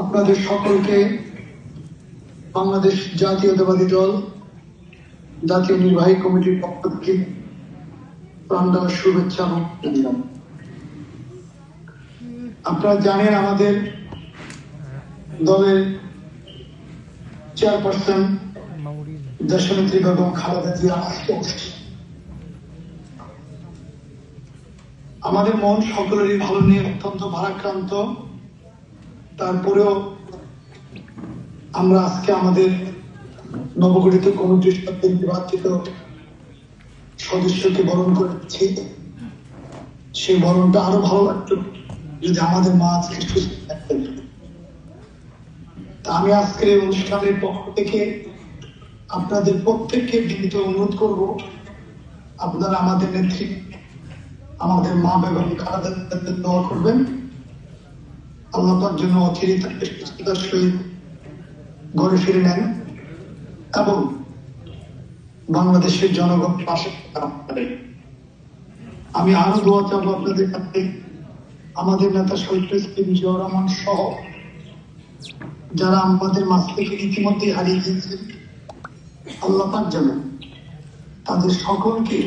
আপনাদের সকলকে বাংলাদেশ জাতীয়তাবাদী দল, জাতীয় নির্বাহী কমিটির পক্ষ থেকে প্রাণ দেওয়ার শুভেচ্ছা। আপনারা জানেন আমাদের দলের চেয়ারপারসন দেশনেত্রী বেগম খালেদা জিয়া আমাদের মন সকলেরই ভালো নিয়ে অত্যন্ত ভারাক্রান্ত। তারপরেও আমরা আজকে আমাদের নবগঠিত কমিটির সাথে নির্বাচিত সদস্যকে বরণ করেছি সেই বরণটা আরও ভালো লাগতো যদি আমাদের মা আজকে সুস্থ থাকতেন। আমি আজকের এই অনুষ্ঠানের পক্ষ থেকে আপনাদের প্রত্যেককে বিনীত অনুরোধ করব, আপনারা আমাদের নেত্রী আমাদের মা বেগম খালেদা জিয়ার দোয়া করবেন আল্লাহ পাক যেন অচিরে তাকে ফিরে নেন এবং বাংলাদেশের জনগণ পাশে। আমি আরও দোয়া চাবো আপনাদের কাছে আমাদের নেতা শহীদ রহমান সহ যারা আমাদের মাছ থেকে ইতিমধ্যে হারিয়ে গিয়েছেন, আল্লাহ পাক জানেন তাদের সকলকে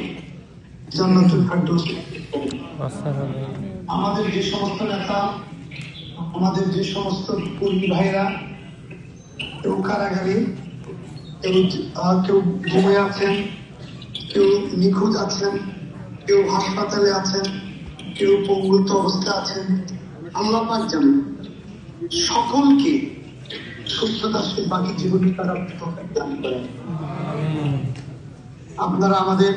জান্নাতুল ফেরদৌস আমাদের যে সমস্ত নেতা, আমাদের যে সমস্ত কর্মী ভাইরা, কেউ কারাগারে, কেউ কেউ ঘুমে আছেন, কেউ নিখোঁজ আছেন, কেউ হাসপাতালে আছেন, কেউ পঙ্গুত্ব অবস্থা আছেন। আল্লাহ পাক জানেন সকলকে সুস্থতা সে বাকি জীবনে তারা দান করেন। আপনারা আমাদের